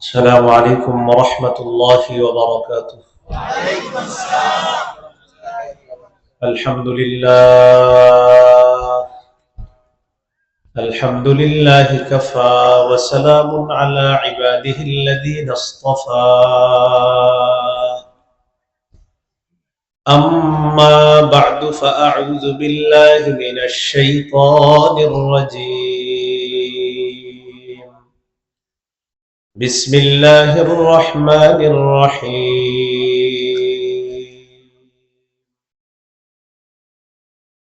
السلام عليكم ورحمة الله وبركاته. الحمد لله. الحمد لله كفى وسلام على عباده الذين اصطفى. أما بعد فأعوذ بالله من الشيطان الرجيم. بسم الله الرحمن الرحيم.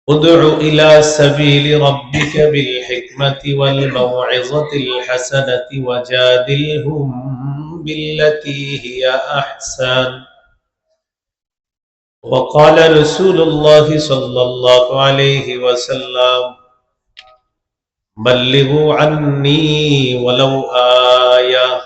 ادع إلى سبيل ربك بالحكمة والموعظة الحسنة وجادلهم بالتي هي أحسن. وقال رسول الله صلى الله عليه وسلم بلغوا عني ولو آية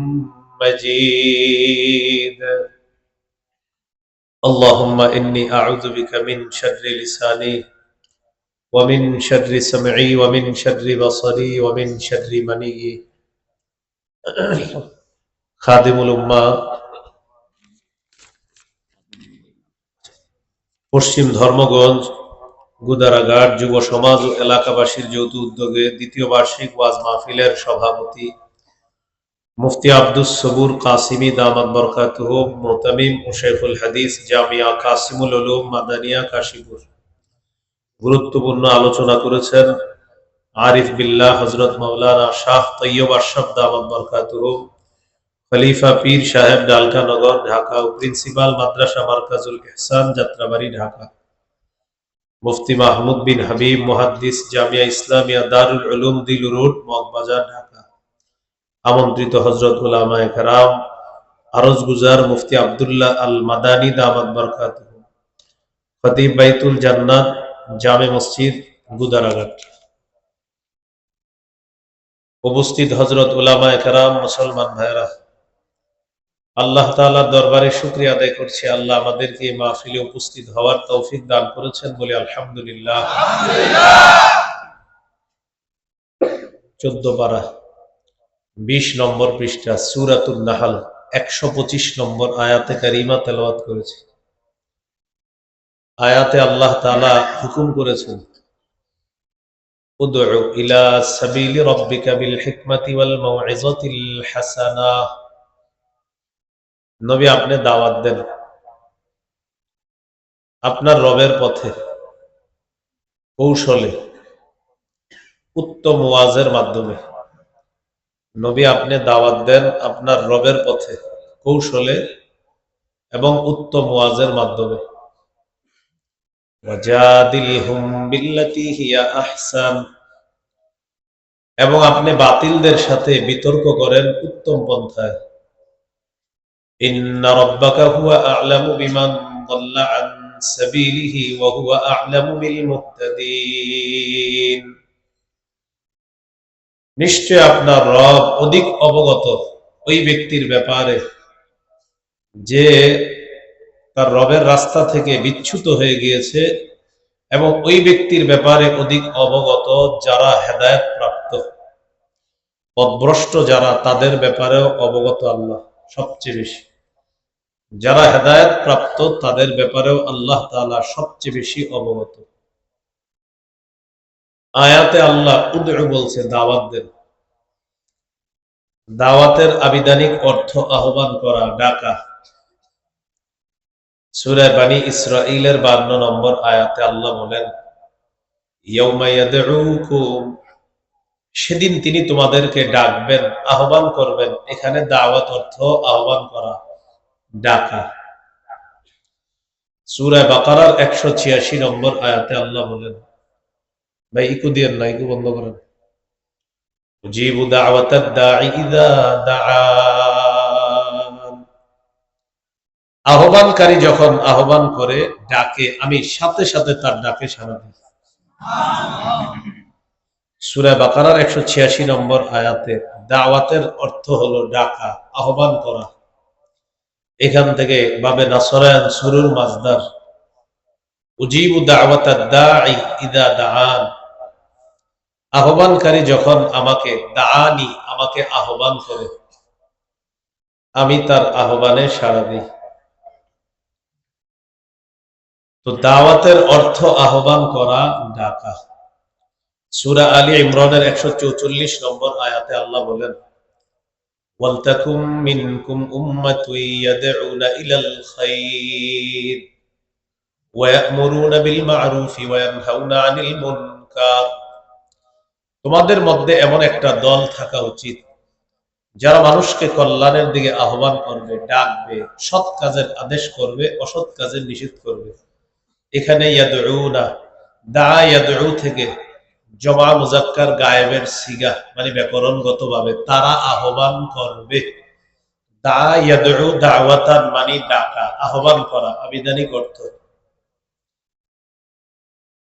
مجيد اللهم إني أعوذ بك من شر لساني ومن شر سمعي ومن شر بصري ومن شر مني খাদিমুল উম্মা পশ্চিম ধর্মগঞ্জ গুদারাঘাট যুব সমাজ ও এলাকাবাসীর যৌথ উদ্যোগে দ্বিতীয় বার্ষিক ওয়াজ মাহফিলের সভাপতি মুফতি আব্দুস সবুর কাসিমি দামাত বরকাতুহ, মোতামিম ও শেখুল হাদিস জামিয়া কাসিমুল উলুম মাদানিয়া কাশীপুর। গুরুত্বপূর্ণ আলোচনা করেছেন আরিফ বিল্লাহ হজরত মাওলানা শাহ তৈয়ব আশরাফ দামাত বরকাতুহ, খলিফা পীর সাহেব ডালকানগর, ঢাকা ও প্রিন্সিপাল মাদ্রাসা মার্কাজুল ইহসান, যাত্রাবাড়ি, ঢাকা। মুফতি মাহমুদ বিন হাবিব, মুহাদ্দিস জামিয়া ইসলামিয়া দারুল উলুম দিল রোড মগবাজার, ঢাকা। আমন্ত্রিত হজরত উলামায়ে কেরাম, আরজ গুজার মুফতি আবদুল্লাহ আল মাদানী দামাত বরকাত খতিব বাইতুল জান্নাত, জামে মসজিদ, গুদারাঘাট। উপস্থিত হজরত উলামায়ে কেরাম, মুসলমান ভাইরা আল্লাহ তাআলার দরবারে শুকরিয়া আদায় করছি। আল্লাহ আমাদেরকে এই মাহফিলে উপস্থিত হওয়ার তৌফিক দান করেছেন বলে আলহামদুলিল্লাহ। চোদ্দ পারা বিশ নম্বর পৃষ্ঠা সুরাতুল নাহাল, একশো পঁচিশ নম্বর আয়াতে কারিমা তেলাওয়াত করেছে। আয়াতে আল্লাহ তালা হুকুম করেছেন নবী আপনি দাওয়াত আপনার রবের পথে, কৌশলে, উত্তম ওয়াজের মাধ্যমে। নবী আপনি দাওয়াত দেন আপনার রবের পথে, কৌশলে এবং উত্তম ওয়াজের মাধ্যমে। এবং আপনি বাতিলদের সাথে বিতর্ক করেন উত্তম পন্থায়। আ'লামু বিমান নিশ্চয় আপনার রব অধিক অবগত ওই ব্যক্তির ব্যাপারে যে তার রবের রাস্তা থেকে বিচ্যুত হয়ে গিয়েছে এবং ওই ব্যক্তির ব্যাপারে অধিক অবগত যারা হেদায়ত প্রাপ্ত। পদভ্রষ্ট যারা, তাদের ব্যাপারেও অবগত আল্লাহ সবচেয়ে বেশি। যারা হেদায়ত প্রাপ্ত, তাদের ব্যাপারেও আল্লাহ তাআলা সবচেয়ে বেশি অবগত। আয়াতে আল্লাহ উদু বলছে, দাওয়াত দেন। দাওয়াতের আবিধানিক অর্থ আহ্বান করা, ডাকা। সুরায় বানী ইসরাইলের বান্ন নম্বর আয়াতে আল্লাহ বলেন সেদিন তিনি তোমাদেরকে ডাকবেন, আহ্বান করবেন। এখানে দাওয়াত অর্থ আহ্বান করা, ডাকা। সুরায় বাকারার একশো ছিয়াশি নম্বর আয়াতে আল্লাহ বলেন ভাই, ইকু দিয়েন না, ইকু বন্ধ করেন। উজিবু ইযা আহ্বানকারী যখন আহ্বান করে, ডাকে, আমি সাথে সাথে তার ডাকে সাড়া দিই। সুরা বাকারার একশো ছিয়াশি নম্বর আয়াতে, দাওয়াতের অর্থ হলো ডাকা, আহ্বান করা। এখান থেকে বাবে নাসরায়ান সুরুর মাজদার উজিবু দাওয়াতাদ দাঈ ইদা দাআন। আহ্বানকারী যখন আমাকে, দাআনি, আমাকে আহ্বান করে। আমি তার আহ্বানে সাড়া দিই। তো দাওয়াতের অর্থ আহ্বান করা, ডাকা। সুরা আলী ইমরানের একশো চৌচল্লিশ নম্বর আয়াতে আল্লাহ বলেন, ওয়ালতাকুম মিনকুম উম্মাতুন ইয়াদউনা ইলাল খায়র ওয়ায়ামুরুনা বিল মা'রুফি ওয়া ইয়ানহাউনা আনিল মুনকার। তোমাদের মধ্যে এমন একটা দল থাকা উচিত, যারা মানুষকে কল্যাণের দিকে আহ্বান করবে, ডাকবে, সৎ কাজের আদেশ করবে, অসৎ কাজের নিষেধ করবে। এখানে থেকে জমা মুজাক্কার গায়েবের সিগা মানে ব্যাকরণগত ভাবে তারা আহ্বান করবে। মানে ডাকা, আহ্বান করা, আবিধানিক অর্থ।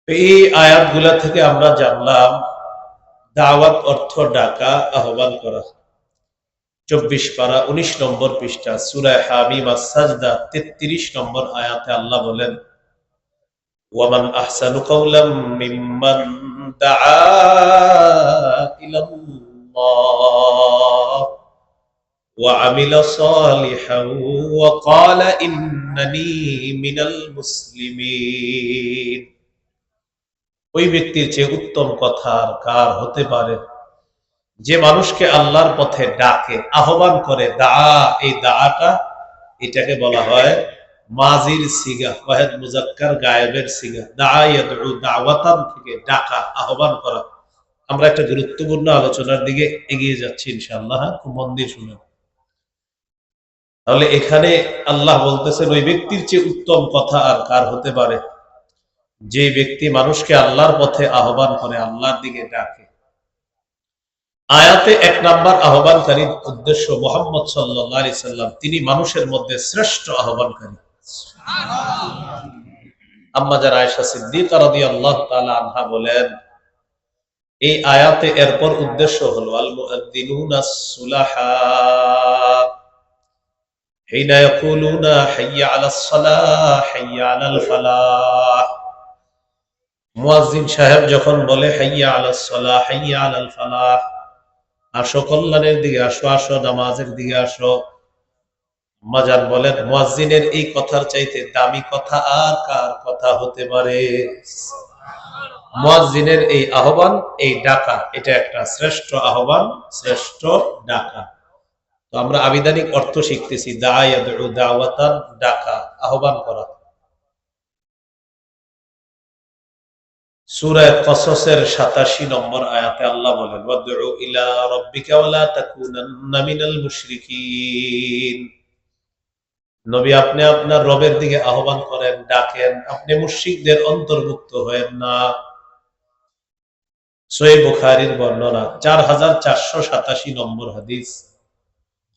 এই আয়াতগুলা থেকে আমরা জানলাম দাওয়াত, অর্থ, ডাকা আহ্বান করা। চব্বিশ পারা, উনিশ নম্বর পৃষ্ঠা সুরায় হামিমা সাজদা তেত্রিশ নম্বর আয়াতে আল্লাহ বলেন, ওয়ামান আহসানু কওলাম মিম্মান দাআ ইলাল্লাহ, ওয়া আমিলা সালিহান, ওয়া ক্বালা ইন্নানি মিনাল মুসলিমিন। ওই ব্যক্তির চেয়ে উত্তম কথা আর কার হতে পারে? যে মানুষকে আল্লাহর পথে ডাকে, আহ্বান করে, দা, এই দাটা, এটাকে বলা হয় মাজির সিগা, ওয়াহেদ মুজাক্কার গায়েবের সিগা। দা ইয়াদউ দাওয়াতান থেকে ডাকা, আহ্বান করা। আমরা একটা গুরুত্বপূর্ণ আলোচনার দিকে এগিয়ে যাচ্ছি, ইনশাআল্লাহ। হ্যাঁ? খুব মন দিয়ে শুনুন। তাহলে এখানে আল্লাহ বলতেছেন, ওই ব্যক্তির চেয়ে উত্তম কথা আর কার হতে পারে? যে ব্যক্তি মানুষকে আল্লাহর পথে আহ্বান করে আল্লাহর দিকে ডাকে আয়াতে এক নাম্বার আহ্বানকারীর উদ্দেশ্য মোহাম্মদ সাল্লি সাল্লাম তিনি মানুষের মধ্যে শ্রেষ্ঠ আহ্বানকারী আম্মা যারা আয়সা সিদ্দিকা রাদি আল্লাহ তালা আনহা বলেন এই আয়াতে এরপর উদ্দেশ্য হলো আল মুআদ্দিনুনা সুলাহা حين يقولون حي على الصلاة حي على الفلاح মুয়াজ্জিন সাহেব যখন বলে, হাইয়া আলাস সালাহ, হাইয়া আলাল ফালাহ, আসো কল্যাণের দিকে আসো আসো নামাজের দিকে আসো। মাজার বলেন, মুয়াজ্জিনের এই কথার চাইতে দামি কথা আর কার কথা হতে পারে? মুয়াজ্জিনের এই আহ্বান, এই ডাকা, এটা একটা শ্রেষ্ঠ আহ্বান, শ্রেষ্ঠ ডাকা। তো আমরা আবিধানিক অর্থ শিখতেছি দায়াদু দাওয়াতান, ডাকা, আহ্বান করা। সূরায়ে কসসের 87 নম্বর আয়াতে আল্লাহ বলেন ওয়াদউ ইলা রাব্বিকা ওয়ালা তাকুনান্না মিনাল মুশরিকিন নবী আপনি আপনার রবের দিকে আহ্বান করেন ডাকেন আপনি মুশরিকদের অন্তর্ভুক্ত হয়েন না সহিহ বুখারীর বর্ণনা 4487 নম্বর হাদিস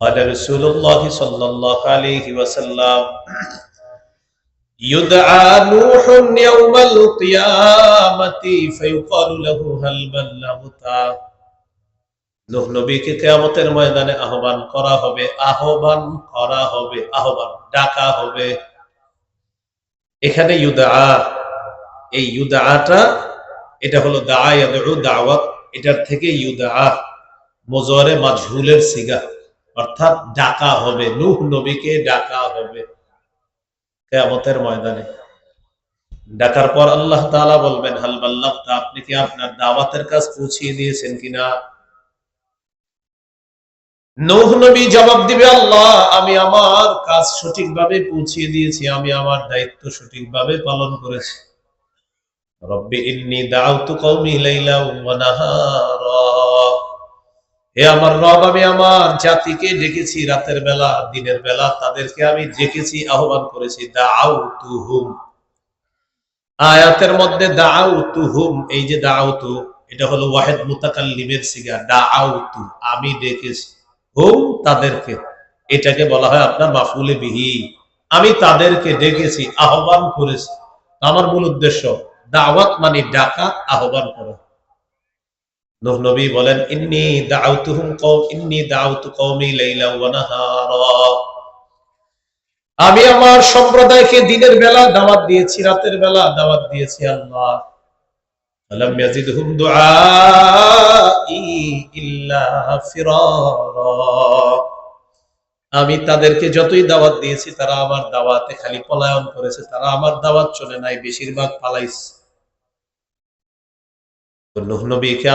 قال رسول الله صلى الله عليه وسلم يدعى نوح يوم القيامة فيقال له هل بلغت নূহ নবীকে কিয়ামতের ময়দানে আহ্বান করা হবে আহ্বান করা হবে আহ্বান ডাকা হবে এখানে ইউদা এই ইউদাটা এটা হলো দা ইয়াদউ দাওয়াত এটার থেকে ইউদা মোজরে মাজহুলের সিগা অর্থাৎ ডাকা হবে নূহ নবীকে ডাকা হবে কেয়ামতের ময়দানে। ডাকার পর আল্লাহ তাআলা বলবেন, হাল বাল্লাগতা, আপনি কি আপনার দাওয়াতের কাজ পৌঁছিয়ে দিয়েছেন কিনা নবী জবাব দিবে, আল্লাহ, আমি আমার কাজ সঠিকভাবে পৌঁছিয়ে দিয়েছি, আমি আমার দায়িত্ব সঠিকভাবে পালন করেছি। রব্বি ইন্নী দাউতু কওমি লাইলা ওয়া হে আমার রব, আমি আমার জাতিকে ডেকেছি রাতের বেলা, দিনের বেলা। তাদেরকে আমি ডেকেছি, আহ্বান করেছি দাউতুহুম আয়াতের মধ্যে দাউতুহুম এই যে দাউতু এটা হলো ওয়াহেদ মুতাকাল্লিমের সিগা দাউতু আমি ডেকেছি হুম তাদেরকে। এটাকে বলা হয় আপনার মাফুলে বিহি। আমি তাদেরকে ডেকেছি, আহ্বান করেছি। আমার মূল উদ্দেশ্য, দাওয়াত মানে ডাকা, আহ্বান করা। নূহ নবী বলেন, ইন্নী দাউতুহুম কও ইন্নী দাউতু কওমি লাইলা ওয়া নাহারা। আমি আমার সম্প্রদায়কে দিনের বেলা দাওয়াত দিয়েছি, রাতের বেলা দাওয়াত দিয়েছি, আল্লাহ। দুআই ইল্লা ফিরারা। আমি তাদেরকে যতই দাওয়াত দিয়েছি, তারা আমার দাওয়াতে খালি পলায়ন করেছে, তারা আমার দাওয়াত চলে নাই, বেশিরভাগ পালাইছে। জাতিকে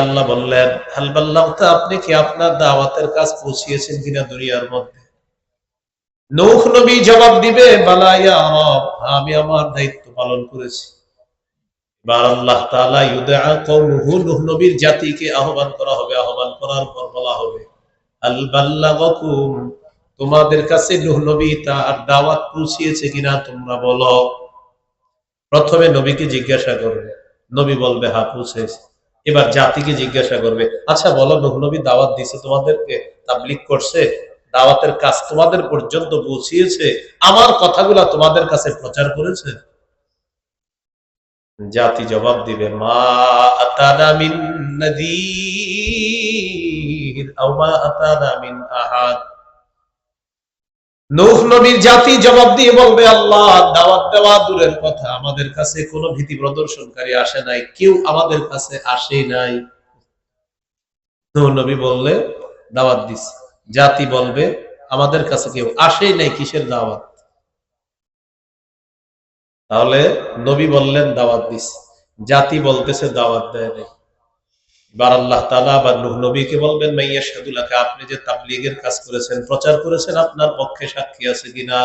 আহ্বান করা হবে। আহ্বান করার পর বলা হবে তোমাদের কাছে নূহ নবী তার দাওয়াত পৌঁছিয়েছে কিনা তোমরা বলো। প্রথমে নবীকে জিজ্ঞাসা করবে, নবী বলবে হ্যাঁ পৌঁছেছে। এবার জাতিকে জিজ্ঞাসা করবে আচ্ছা বলো নূহ নবী দাওয়াত দিছে তোমাদেরকে, তাবলিগ করছে, দাওয়াতের কাজ তোমাদের পর্যন্ত পৌঁছিয়েছে, আমার কথাগুলা তোমাদের কাছে প্রচার করেছে? জাতি জবাব দিবে, মা আহাদ। নূহ নবীর জাতি জবাব দিয়ে বলবে, আল্লাহ, দাওয়াত দেওয়া দূরের কথা। আমাদের কাছে কোনো ভীতি প্রদর্শনকারী আসে নাই, কেউ আমাদের কাছে আসে নাই। নবী বললে, দাওয়াত দিস জাতি বলবে, আমাদের কাছে কেউ আসেই নাই, কিসের দাওয়াত? তাহলে নবী বললেন, দাওয়াত দিস জাতি বলতেছে, দাওয়াত দেয় নাই। এবার আল্লাহ তালা বা নবীকে বলবেন, মাইয়া আপনি যে তাবলিগের কাজ করেছেন, প্রচার করেছেন, আপনার পক্ষে সাক্ষী আছে কিনা?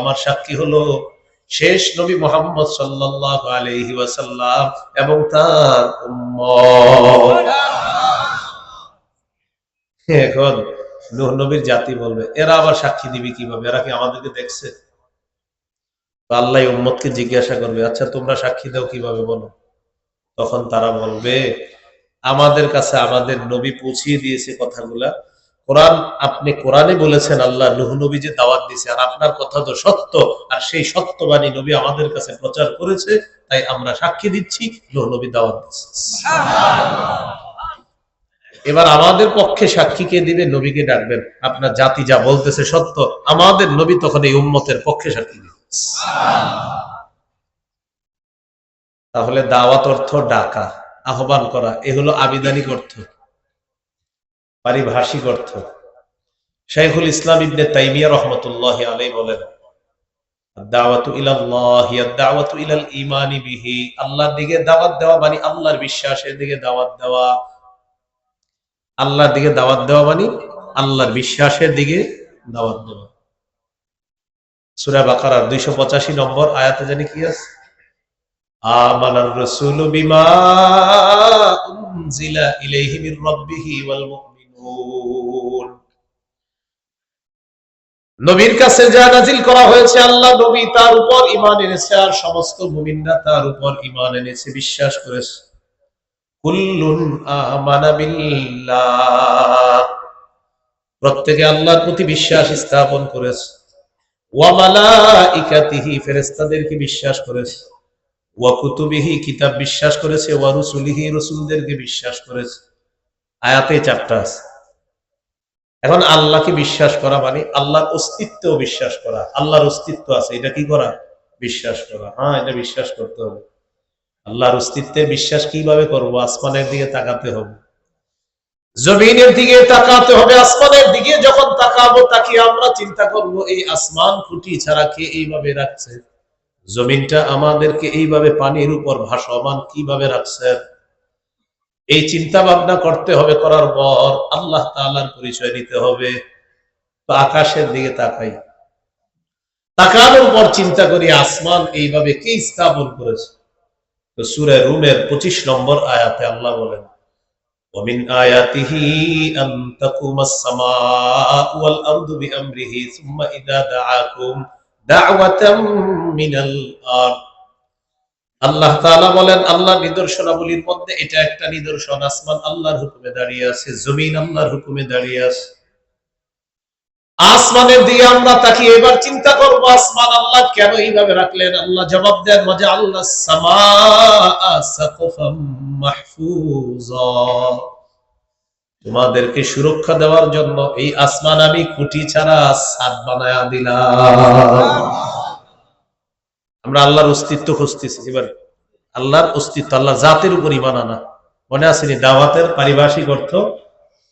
আমার সাক্ষী হলো শেষ নবী মুহাম্মদ ওয়াসাল্লাম এবং তার এখন নবীর জাতি বলবে, এরা আবার সাক্ষী দিবে কীভাবে? এরা কি আমাদেরকে দেখছে? আল্লাহ উম্মতকে জিজ্ঞাসা করবে আচ্ছা তোমরা সাক্ষী দাও কীভাবে বলো? তখন তারা বলবে, আমাদের কাছে আমাদের নবী পৌঁছিয়ে দিয়েছে কথাগুলা। কোরআন, আপনি কোরআনে বলেছেন, আল্লাহ নুহ নবী যে দাওয়াত দিয়েছে, আর আপনার কথা তো সত্য, আর সেই সত্যবাণী নবী আমাদের কাছে প্রচার করেছে, তাই আমরা সাক্ষী দিচ্ছি, নুহ নবী দাওয়াত দিচ্ছে এবার আমাদের পক্ষে সাক্ষী কে দিবে? নবীকে ডাকবেন। আপনার জাতি যা বলতেছে সত্য, আমাদের নবী তখন এই উম্মতের পক্ষে সাক্ষী দিবে। তাহলে দাওয়াত অর্থ ডাকা, আহ্বান করা, এ হলো আবিধানিক অর্থ, পারিভাষিক অর্থ। শাইখুল ইসলাম ইবনে তাইমিয়া রহমতুল্লাহ আলাই বলেন মানে আল্লাহর বিশ্বাসের দিকে দাওয়াত দেওয়া, আল্লাহর দিকে দাওয়াত দেওয়া মানে আল্লাহর বিশ্বাসের দিকে দাওয়াত দেওয়া। সূরা বাকারার 285 নম্বর আয়াতে জানি কি আছে? নবীর কাছে যা নাজিল করা হয়েছে, আল্লাহ নবী তার উপর ঈমান এনেছে আর সমস্ত মুমিনরা তার উপর ঈমান এনেছে, বিশ্বাস করেছে। প্রত্যেকে আল্লাহর প্রতি বিশ্বাস স্থাপন করেছে। ফেরেশতাদেরকে বিশ্বাস করেছে। ওয়া কিতাব বিশ্বাস করেছে। ওয়া রুসুলিহি, রসুলদেরকে বিশ্বাস করেছে। আয়াতে চারটা আছে। এখন আল্লাহকে বিশ্বাস করা মানে আল্লাহর অস্তিত্ব বিশ্বাস করা। আল্লাহর অস্তিত্ব আছে, এটা কি করা? বিশ্বাস করা। হ্যাঁ এটা বিশ্বাস করতে হবে। আল্লাহর অস্তিত্বে বিশ্বাস কীভাবে করব? আসমানের দিকে তাকাতে হবে। জমিনের দিকে তাকাতে হবে, আসমানের দিকে। যখন তাকাবো, তাকিয়ে আমরা চিন্তা করব, এই আসমান খুঁটি ছাড়া কে এইভাবে রাখছে? জমিনটা আমাদেরকে এইভাবে পানির উপর ভাসমান কীভাবে রাখছেন এই চিন্তা ভাবনা করতে হবে, করার পর আল্লাহ তাআলার পরিচয় নিতে হবে। আকাশের দিকে তাকাই। তাকানোর পর চিন্তা করি, আসমান এইভাবে কে স্থাপন করেছে? তো সুরে রুমের পঁচিশ নম্বর আয়াতে আল্লাহ বলেন ومن آياته أن تقوم السماء والأرض بأمره ثم إذا دعاكم دعوة من الأرض আল্লাহ তাআলা বলেন আল্লাহ নিদর্শনাবলীর মধ্যে এটা একটা নিদর্শন আসমান আল্লাহর হুকুমে দাঁড়িয়ে আছে জমিন আল্লাহর হুকুমে দাঁড়িয়ে আছে আসমানের দিকে আমরা তাকিয়ে এবার চিন্তা করব, আসমান আল্লাহ কেন এইভাবে রাখলেন? আল্লাহ জবাব দেন মজা আল্লাহ মাহফুজা। তোমাদেরকে সুরক্ষা দেওয়ার জন্য এই আসমান আমি খুঁটি ছাড়া ছাদ বানায়া দিলাম। আমরা আল্লাহর অস্তিত্ব খুঁজতেছি। এবার আল্লাহর অস্তিত্ব, আল্লাহ জাতের উপর ইমান আনা। মনে আসেনি দাওয়াতের পারিভাষিক অর্থ,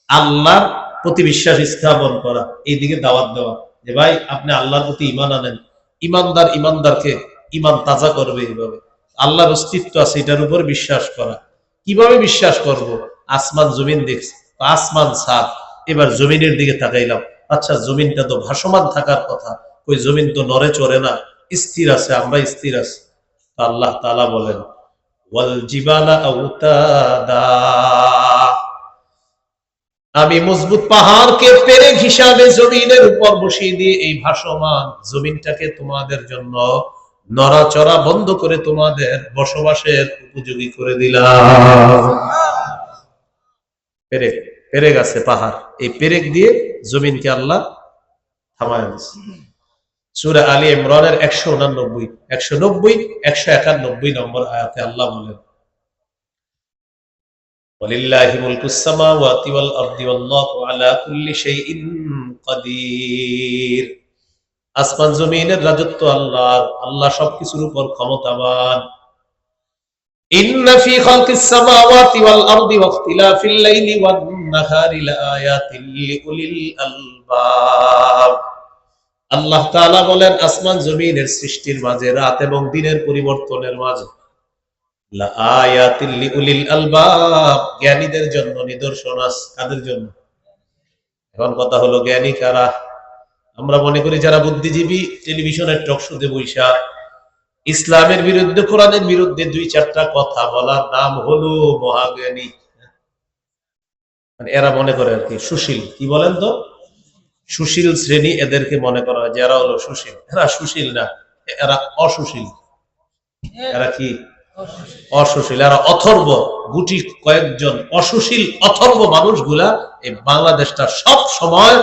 আল্লাহর প্রতি বিশ্বাস স্থাপন করা এইদিকে দাওয়াত দেওয়া। যে ভাই, আপনি আল্লাহর প্রতি ইমান আনেন। ইমানদার ইমানদারকে ইমান তাজা করবে এইভাবে। আল্লাহর অস্তিত্ব আছে, এটার উপর বিশ্বাস করা। কীভাবে বিশ্বাস করব? আসমান, জমিন দেখছি। আসমান সাত। এবার জমিনের দিকে তাকাইলাম। আচ্ছা জমিনটা তো ভাসমান থাকার কথা। ওই জমিন তো নড়ে চড়ে না। স্থির আছে, আমরা স্থির আছি। আল্লাহ তাআলা বলেন, ওয়াল জিবালা আউতাদা। আমি মজবুত পাহাড়কে পেরেক হিসাবে জমিনের উপর বসিয়ে দিয়ে এই ভাসমান জমিনটাকে তোমাদের জন্য নড়াচড়া বন্ধ করে তোমাদের বসবাসের উপযোগী করে দিলাম। পেরেক পেরেক আছে পাহাড়। এই পেরেক দিয়ে জমিনকে আল্লাহ থামায় সুরা আলী ইমরানের একশো উনানব্বই, একশো নব্বই, একশো একানব্বই নম্বর আয়াতে আল্লাহ বলেন আসমান, জমিনের রাজত্ব আল্লাহ সবকিছুর উপর ক্ষমতাবান। আল্লাহ বলেন, আসমান, জমিনের সৃষ্টির মাঝে রাত এবং দিনের পরিবর্তনের মাঝে জ্ঞানীদের জন্য, নিদর্শন কাদের জন্য? এখন কথা হলো জ্ঞানী কারা? আমরা মনে করি যারা বুদ্ধিজীবী, টেলিভিশনের টক শোতে বৈশা, ইসলামের বিরুদ্ধে, কোরআনের বিরুদ্ধে দুই চারটা কথা বলার নাম হলো মহাজ্ঞানী। মানে এরা মনে করে আর কি, সুশীল। কি বলেন তো? সুশীল শ্রেণি এদেরকে মনে করা হয় যে এরা হলো সুশীল। এরা সুশীল না, এরা অসুশীল। এরা কি? অসুশীল। এরা অথর্ব গুটি কয়েকজন অসুশীল অথর্ব মানুষগুলা এই বাংলাদেশটা সব সময়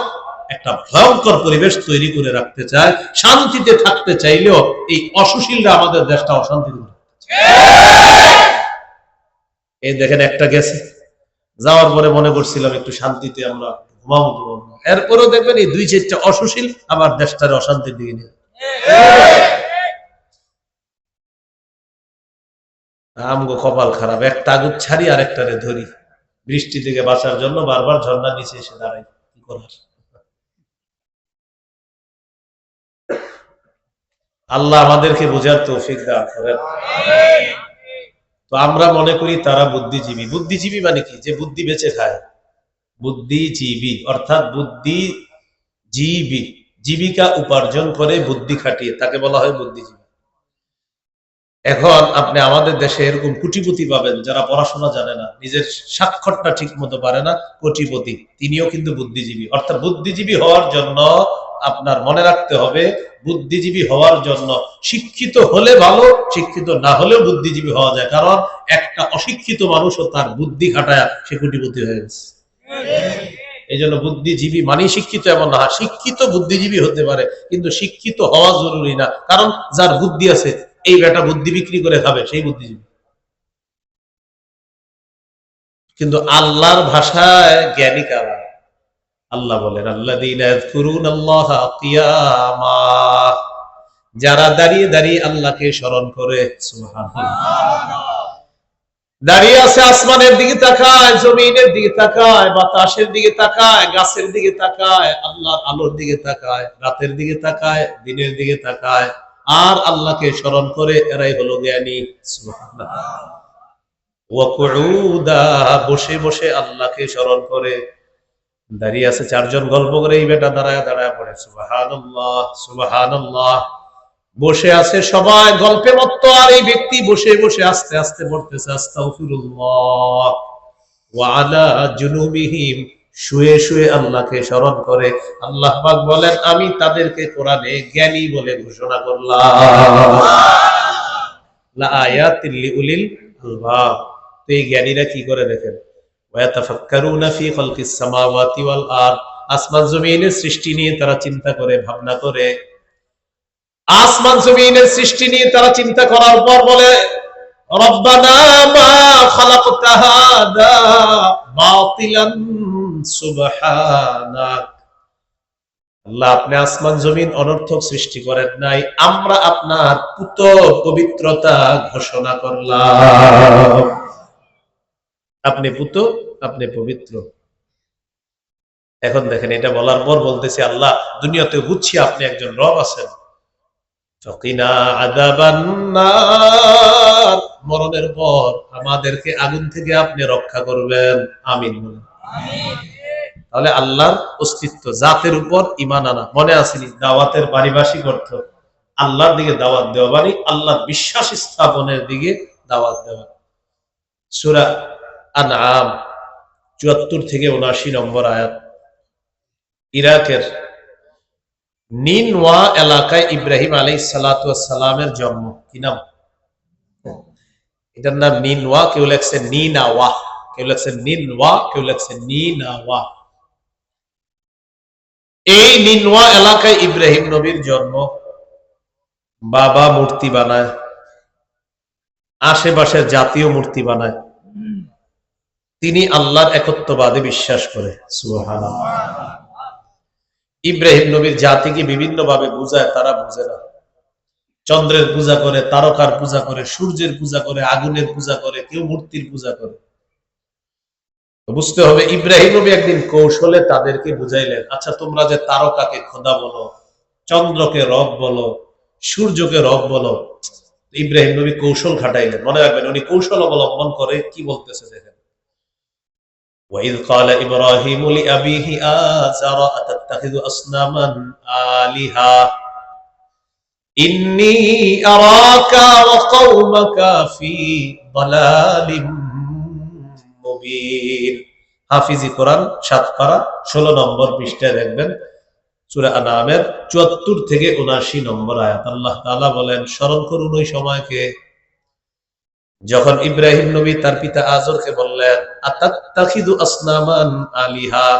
একটা ভয়ঙ্কর পরিবেশ তৈরি করে রাখতে চায়, শান্তিতে থাকতে চাইলেও এই অসুশীলরা আমাদের দেশটা এই দেখেন একটা গেছে। যাওয়ার পরে মনে করছিলাম একটু শান্তিতে আমরা ঘুমাবো এরপরেও দেখবেন এই দুই চারটা অসুশীল আবার দেশটার অশান্তির দিকে নিয়ে। আমগো কপাল খারাপ। একটা আগুন ছাড়ি আর একটারে ধরি। বৃষ্টি থেকে বাঁচার জন্য বারবার ঝর্ণার নিচে এসে দাঁড়াই। কি করার? আল্লাহ আমাদেরকে বোঝার তৌফিক দান করেন। তো আমরা মনে করি তারা বুদ্ধিজীবী। বুদ্ধিজীবী মানে কি? যে বুদ্ধি বেঁচে খায়। বুদ্ধিজীবী। অর্থাৎ বুদ্ধি জীবী জীবিকা উপার্জন করে বুদ্ধি খাটিয়ে। তাকে বলা হয় বুদ্ধিজীবী। এখন আপনি আমাদের দেশে এরকম কোটিপতি পাবেন যারা পড়াশোনা জানে না, নিজের স্বাক্ষরটা ঠিক মতো পারে না, কোটিপতি। তিনিও কিন্তু বুদ্ধিজীবী। অর্থাৎ বুদ্ধিজীবী হওয়ার জন্য আপনার মনে রাখতে হবে, বুদ্ধিজীবী হওয়ার জন্য শিক্ষিত হলে ভালো, শিক্ষিত না হলেও বুদ্ধিজীবী হওয়া যায়। কারণ একটা অশিক্ষিত মানুষও তার বুদ্ধি খাটায় সে কোটিপতি হয়ে গেছে। এই জন্য বুদ্ধিজীবী মানে শিক্ষিত এমন না। শিক্ষিত বুদ্ধিজীবী হতে পারে, কিন্তু শিক্ষিত হওয়া জরুরি না। কারণ যার বুদ্ধি আছে এই বেটা বুদ্ধি বিক্রি করে খাবে, সেই বুদ্ধিজীবী। কিন্তু আল্লাহর ভাষায় জ্ঞানী কারা? আল্লাহ বলেন আল্লাহ যারা দাঁড়িয়ে দাঁড়িয়ে আল্লাহকে স্মরণ করে দাঁড়িয়ে আছে আসমানের দিকে তাকায়, জমিনের দিকে তাকায়, বাতাসের দিকে তাকায়, গাছের দিকে তাকায়, আল্লাহর আলোর দিকে তাকায়, রাতের দিকে তাকায়, দিনের দিকে তাকায়। আর আল্লাহকে স্মরণ করে এরাই হলো জ্ঞানী। বসে বসে আল্লাহকে স্মরণ করে। দাঁড়িয়ে আছে চারজন গল্প করে, এই বেটা দাঁড়ায় দাঁড়ায় পড়ে। সুবহানাল্লাহ সুবহানাল্লাহ। বসে আছে সবাই গল্পে মত্ত আর এই ব্যক্তি বসে বসে আস্তে আস্তে পড়তেছে জুনুবিহিম। শুয়ে শুয়ে আল্লাহকে স্মরণ করে আল্লাহ বলেন, আমি তাদেরকে কোরআনে জ্ঞানী বলে ঘোষণা করলাম। এই জ্ঞানীরা কি করে দেখেন? আসমান জমিনের সৃষ্টি নিয়ে তারা চিন্তা করে, ভাবনা করে। আসমান জমিনের সৃষ্টি নিয়ে তারা চিন্তা করার পর বলে আপনি আসমান, জমিন অনর্থক সৃষ্টি করেন নাই। আমরা আপনার পুত পবিত্রতা ঘোষণা করলাম। আপনি পুত আপনি পবিত্র। এখন দেখেন, এটা বলার পর বলতেছে, আল্লাহ, দুনিয়াতে বুঝছি আপনি একজন রব আছেন। মরণের পর আমাদেরকে আগুন থেকে আপনি রক্ষা করবেন। আমিন তাহলে আল্লাহর অস্তিত্ব, জাতের উপর ইমান আনা। মনে আসেনি দাওয়াতের পারিভাষিক অর্থ আল্লাহর দিকে দাওয়াত দেওয়া মানে আল্লাহর বিশ্বাস স্থাপনের দিকে দাওয়াত দেওয়া। সুরা আনআম, চুয়াত্তর থেকে উনাশি নম্বর আয়াত। ইরাকের নিনওয়া এলাকায় ইব্রাহিম আলাই সালামের জন্ম। কি নাম? এটার নাম নিনওয়া কেউ লেখছে নিনাওয়া। কেউ লেখছে নিনওয়া কেউ লেখছে নিনাওয়া। এই নিনওয়া এলাকায় ইব্রাহিম নবীর জন্ম। বাবা মূর্তি বানায় আশেপাশের জাতীয় মূর্তি বানায়। তিনি আল্লাহর একত্ববাদে বিশ্বাস করে সুবহানাল্লাহ। ইব্রাহিম নবীর জাতিকে বিভিন্ন ভাবে বুঝায়, তারা বুঝে না। চন্দ্রের পূজা করে, তারকার পূজা করে, সূর্যের পূজা করে, আগুনের পূজা করে, কেউ মূর্তির পূজা করে। বুঝতে হবে, ইব্রাহিম নবী একদিন কৌশলে তাদেরকে বুঝাইলেন আচ্ছা তোমরা যে তারকাকে খোদা বলো, চন্দ্রকে রব বলো, সূর্যকে রব বলো। ইব্রাহিম নবী কৌশল খাটাইলেন। মনে রাখবেন, উনি কৌশল অবলম্বন করে কি বলতেছে দেখেন। وإذ قال إبراهيم لأبيه آزر أتتخذ أصناما آلهة إني أراك وقومك في ضلال মুবিন হাফিজি কোরআন সাত পারা ষোলো নম্বর পৃষ্ঠায় দেখবেন সুরা আনামের চুয়াত্তর থেকে উনাশি নম্বর আয়াত আল্লাহ তাআলা বলেন স্মরণ করুন ওই সময়কে যখন ইব্রাহিম নবী তার পিতা আজরকে বললেন আসনামান আলিহা?